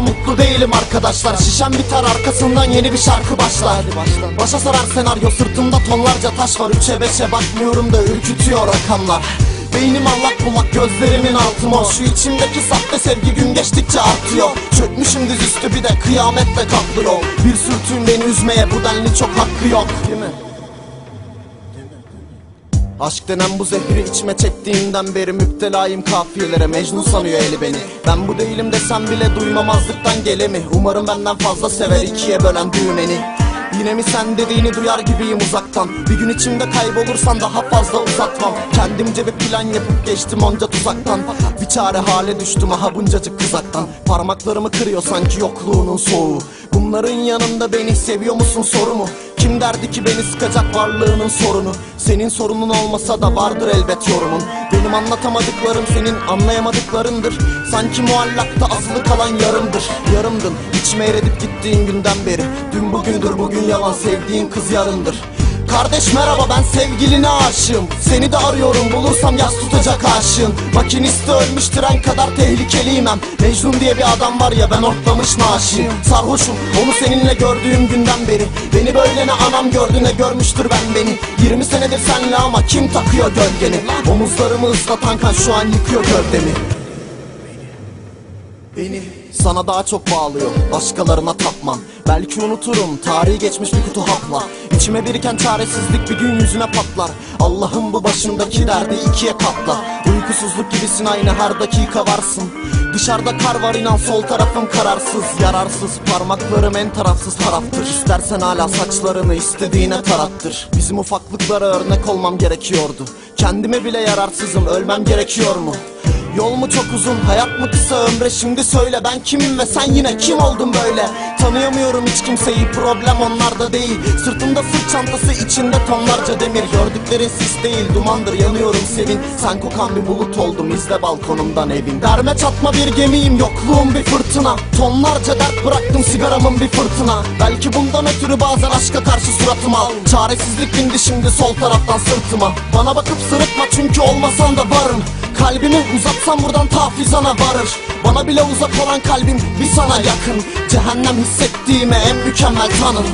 mutlu değilim arkadaşlar. Şişem biter arkasından yeni bir şarkı başlar. Başa sarar senaryo sırtımda tonlarca taş var. Üçe beşe bakmıyorum da ürkütüyor rakamlar. Beynim allak bullak gözlerimin altı mor. Şu içimdeki sahte sevgi gün geçtikçe artıyor. Çökmüşüm dizüstü bir de kıyametle kaplıyor. Bir sürtüğün beni üzmeye bu denli çok hakkı yok. Değil mi? Aşk denen bu zehri içime çektiğimden beri müptelayım kafiyelere Mecnun sanıyor eli beni. Ben bu değilim desem bile duymamazlıktan gelemi Umarım benden fazla sever ikiye bölen düğmeni. Yine mi sen dediğini duyar gibiyim uzaktan? Bir gün içimde kaybolursan daha fazla uzatmam Kendimce bir plan yapıp geçtim onca tuzaktan. Bir çare hale düştüm aha buncacık kızaktan. Parmaklarımı kırıyor sanki yokluğunun soğuğu. Bunların yanında beni seviyor musun soru mu? Kim derdi ki beni sıkacak varlığının sorunu? Senin sorunun olmasa da vardır elbet yorumun. Benim anlatamadıklarım senin anlayamadıklarındır. Sanki muallakta asılı kalan yarımdır. Yarımdın içime eredip gittiğin günden beri. Dün bugündür bugün yalan sevdiğin kız yarındır Kardeş merhaba ben sevgiline aşığım. Seni de arıyorum bulursam yas tutacak aşığım Makinisti ölmüş tren kadar tehlikeliyim hem Mecnun diye bir adam var ya ben ortlamış naaşıyım Sarhoşum onu seninle gördüğüm günden beri. Beni böyle ne anam gördü ne görmüştür ben beni. 20 senedir senle ama kim takıyor gölgeni? Omuzlarımı ıslatan kan şu an yıkıyor gövdemi. Beni sana daha çok bağlıyor Başkalarına tapmam. Belki unuturum tarihi geçmiş bir kutu hapla İçime biriken çaresizlik bir gün yüzüne patlar. Allah'ım bu başımdaki derdi ikiye katla. Uykusuzluk gibisin aynı her dakika varsın. Dışarıda kar var inan sol tarafım kararsız. Yararsız parmaklarım en tarafsız taraftır. İstersen hala saçlarını istediğine tarattır. Bizim ufaklıklara örnek olmam gerekiyordu. Kendime bile yararsızım ölmem gerekiyor mu? Yol mu çok uzun, hayat mı kısa? Ömre Şimdi söyle ben kimim ve sen yine kim oldun böyle Tanıyamıyorum hiç kimseyi, problem onlarda değil. Sırtımda sırt çantası, içinde tonlarca demir. Gördüklerin sis değil, dumandır, yanıyorum sevin Sen kokan bir bulut oldum, izle balkonumdan evin. Derme çatma bir gemiyim, yokluğum bir fırtına. Tonlarca dert bıraktım, sigaramın bir fırtına. Belki bundan ötürü bazen aşka karşı suratım al Çaresizlik bindi şimdi sol taraftan sırtıma. Bana bakıp sırıtma çünkü olmasan da varım. Kalbimi uzatsam buradan ta fizana varır Bana bile uzak olan kalbim bir sana yakın. Cehennem hissettiğime en mükemmel tanım